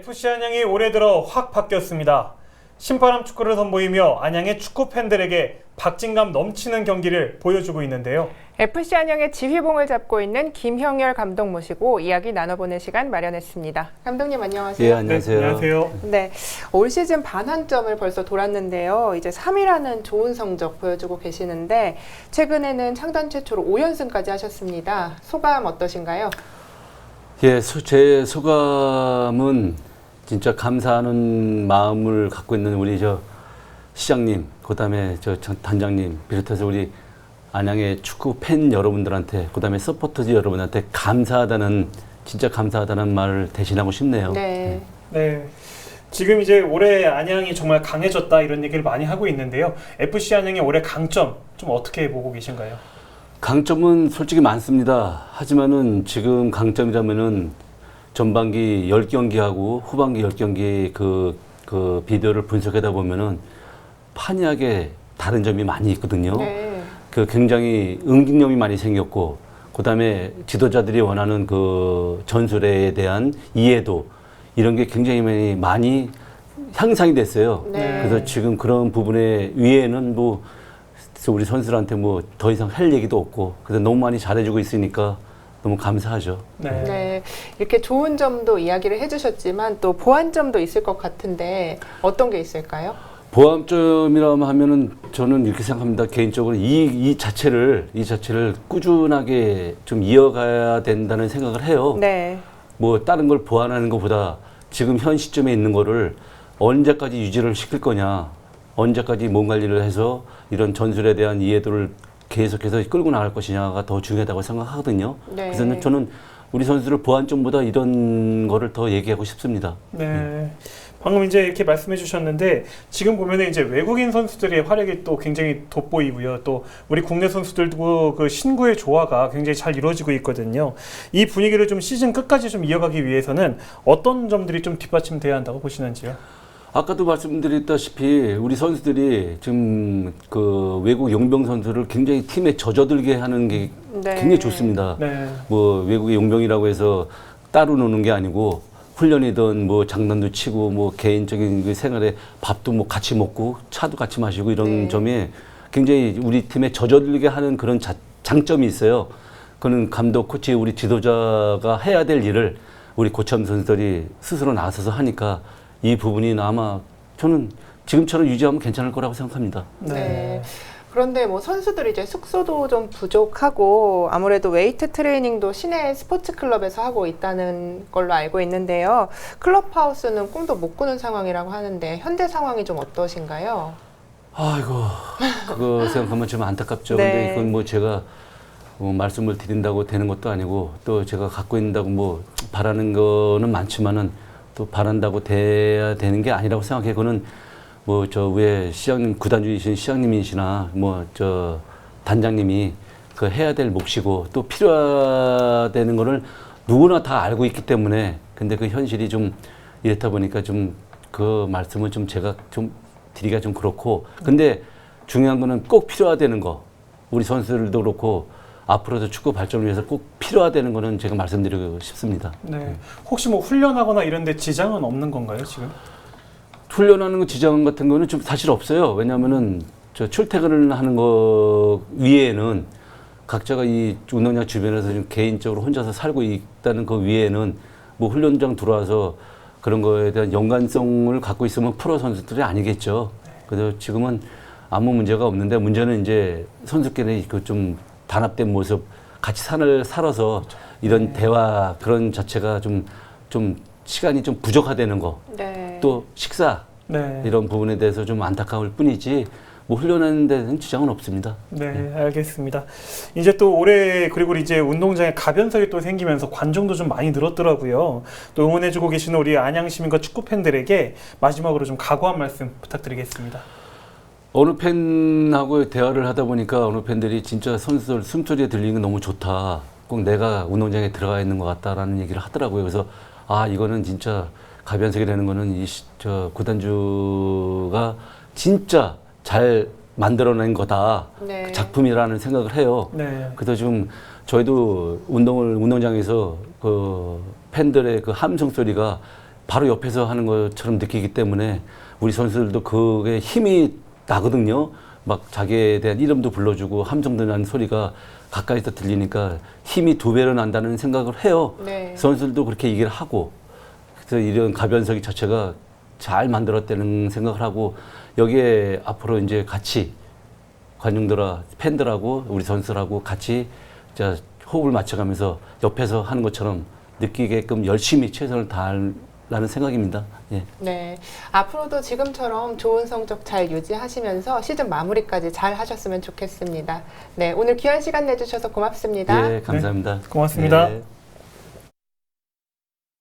FC 안양이 올해 들어 확 바뀌었습니다. 신바람 축구를 선보이며 안양의 축구 팬들에게 박진감 넘치는 경기를 보여주고 있는데요. FC 안양의 지휘봉을 잡고 있는 김형열 감독 모시고 이야기 나눠보는 시간 마련했습니다. 감독님 안녕하세요. 예, 안녕하세요. 네, 안녕하세요. 네, 올 시즌 반환점을 벌써 돌았는데요. 이제 3위라는 좋은 성적 보여주고 계시는데 최근에는 창단 최초로 5연승까지 하셨습니다. 소감 어떠신가요? 예, 소- 제 소감은 진짜 감사하는 마음을 갖고 있는 우리 저 시장님, 그다음에 저 전- 단장님 비롯해서 우리 안양의 축구 팬 여러분들한테 그다음에 서포터즈 여러분한테 감사하다는 진짜 감사하다는 말을 대신하고 싶네요. 네. 네. 지금 이제 올해 안양이 정말 강해졌다 이런 얘기를 많이 하고 있는데요. FC 안양의 올해 강점 좀 어떻게 보고 계신가요? 강점은 솔직히 많습니다. 하지만은 지금 강점이라면은 전반기 10경기하고 후반기 10경기 그, 그 비디오를 분석하다 보면은 판이하게 다른 점이 많이 있거든요. 네. 그 굉장히 응징력이 많이 생겼고, 그 다음에 지도자들이 원하는 그 전술에 대한 이해도 이런 게 굉장히 많이, 많이 향상이 됐어요. 네. 그래서 지금 그런 부분에 위에는 뭐 우리 선수들한테 뭐 더 이상 할 얘기도 없고, 그래서 너무 많이 잘해주고 있으니까 너무 감사하죠. 네. 네. 이렇게 좋은 점도 이야기를 해주셨지만 또 보완점도 있을 것 같은데 어떤 게 있을까요? 보암점이라고 하면은 저는 이렇게 생각합니다. 개인적으로 이, 이 자체를, 이 자체를 꾸준하게 좀 이어가야 된다는 생각을 해요. 네. 뭐 다른 걸 보완하는 것보다 지금 현 시점에 있는 거를 언제까지 유지를 시킬 거냐, 언제까지 몸 관리를 해서 이런 전술에 대한 이해도를 계속해서 끌고 나갈 것이냐가 더 중요하다고 생각하거든요. 네. 그래서 저는 우리 선수들 보완점보다 이런 거를 더 얘기하고 싶습니다. 네. 방금 이제 이렇게 말씀해 주셨는데 지금 보면은 이제 외국인 선수들의 활약이 또 굉장히 돋보이고요. 또 우리 국내 선수들도 그 신구의 조화가 굉장히 잘 이루어지고 있거든요. 이 분위기를 좀 시즌 끝까지 좀 이어가기 위해서는 어떤 점들이 좀 뒷받침돼야 한다고 보시는지요? 아까도 말씀드렸다시피 우리 선수들이 지금 그 외국 용병 선수를 굉장히 팀에 젖어들게 하는 게 네. 굉장히 좋습니다. 네. 뭐 외국의 용병이라고 해서 따로 노는 게 아니고 훈련이든 뭐 장난도 치고 뭐 개인적인 그 생활에 밥도 뭐 같이 먹고 차도 같이 마시고 이런 네. 점이 굉장히 우리 팀에 젖어들게 하는 그런 자- 장점이 있어요. 그는 감독, 코치, 우리 지도자가 해야 될 일을 우리 고참 선수들이 스스로 나서서 하니까 이 부분이 아마 저는 지금처럼 유지하면 괜찮을 거라고 생각합니다. 네. 그런데 뭐 선수들이 이제 숙소도 좀 부족하고 아무래도 웨이트 트레이닝도 시내 스포츠 클럽에서 하고 있다는 걸로 알고 있는데요. 클럽하우스는 꿈도 못 꾸는 상황이라고 하는데 현재 상황이 좀 어떠신가요? 아이고 그거 생각하면 좀 안타깝죠. 네. 근데 이건 뭐 제가 뭐 말씀을 드린다고 되는 것도 아니고 또 제가 갖고 있다고 뭐 바라는 거는 많지만은 또 바란다고 돼야 되는 게 아니라고 생각해. 그거는 뭐저 위에 시장님 구단주이신 시장님이시나 뭐 저 단장님이 그 해야 될 몫이고 또 필요하다는 거를 누구나 다 알고 있기 때문에 근데 그 현실이 좀 이렇다 보니까 좀 그 말씀은 좀 제가 좀 드리기가 좀 그렇고 근데 중요한 거는 꼭 필요하다는 거 우리 선수들도 그렇고 앞으로도 축구 발전을 위해서 꼭 필요하다는 거는 제가 말씀드리고 싶습니다. 네. 혹시 뭐 훈련하거나 이런 데 지장은 없는 건가요, 지금? 훈련하는 거 지장 같은 거는 좀 사실 없어요. 왜냐하면은 저 출퇴근을 하는 거 위에는 각자가 이 운동장 주변에서 좀 개인적으로 혼자서 살고 있다는 그 위에는 뭐 훈련장 들어와서 그런 거에 대한 연관성을 갖고 있으면 프로 선수들이 아니겠죠. 그래서 지금은 아무 문제가 없는데 문제는 이제 선수끼리 그좀 단합된 모습 같이 산을 살아서 이런 대화 그런 자체가 좀 좀 시간이 좀 부족하다는 거. 네. 또 식사 네. 이런 부분에 대해서 좀 안타까울 뿐이지 뭐 훈련하는 데는 지장은 없습니다. 네, 알겠습니다. 이제 또 올해 그리고 이제 운동장에 가변석이 또 생기면서 관중도 좀 많이 늘었더라고요. 또 응원해주고 계시는 우리 안양 시민과 축구 팬들에게 마지막으로 좀 각오한 말씀 부탁드리겠습니다. 어느 팬하고 대화를 하다 보니까 어느 팬들이 진짜 선수들 숨소리에 들리는 게 너무 좋다. 꼭 내가 운동장에 들어가 있는 것 같다라는 얘기를 하더라고요. 그래서 아 이거는 진짜 가변석이 되는 거는 이저 구단주가 진짜 잘 만들어낸 거다. 네. 그 작품이라는 생각을 해요. 네. 그래서 지금 저희도 운동을 운동장에서 그 팬들의 그 함성 소리가 바로 옆에서 하는 것처럼 느끼기 때문에 우리 선수들도 그게 힘이 나거든요. 막 자기에 대한 이름도 불러주고 함성도 나는 소리가 가까이서 들리니까 힘이 두 배로 난다는 생각을 해요. 네. 선수들도 그렇게 얘기를 하고 그래서 이런 가변석이 자체가 잘 만들었다는 생각을 하고 여기에 앞으로 이제 같이 관중들아 팬들하고 우리 선수들하고 같이 자 호흡을 맞춰가면서 옆에서 하는 것처럼 느끼게끔 열심히 최선을 다하 라는 생각입니다. 예. 네. 앞으로도 지금처럼 좋은 성적 잘 유지하시면서 시즌 마무리까지 잘 하셨으면 좋겠습니다. 네. 오늘 귀한 시간 내주셔서 고맙습니다. 예, 감사합니다. 고맙습니다. 예.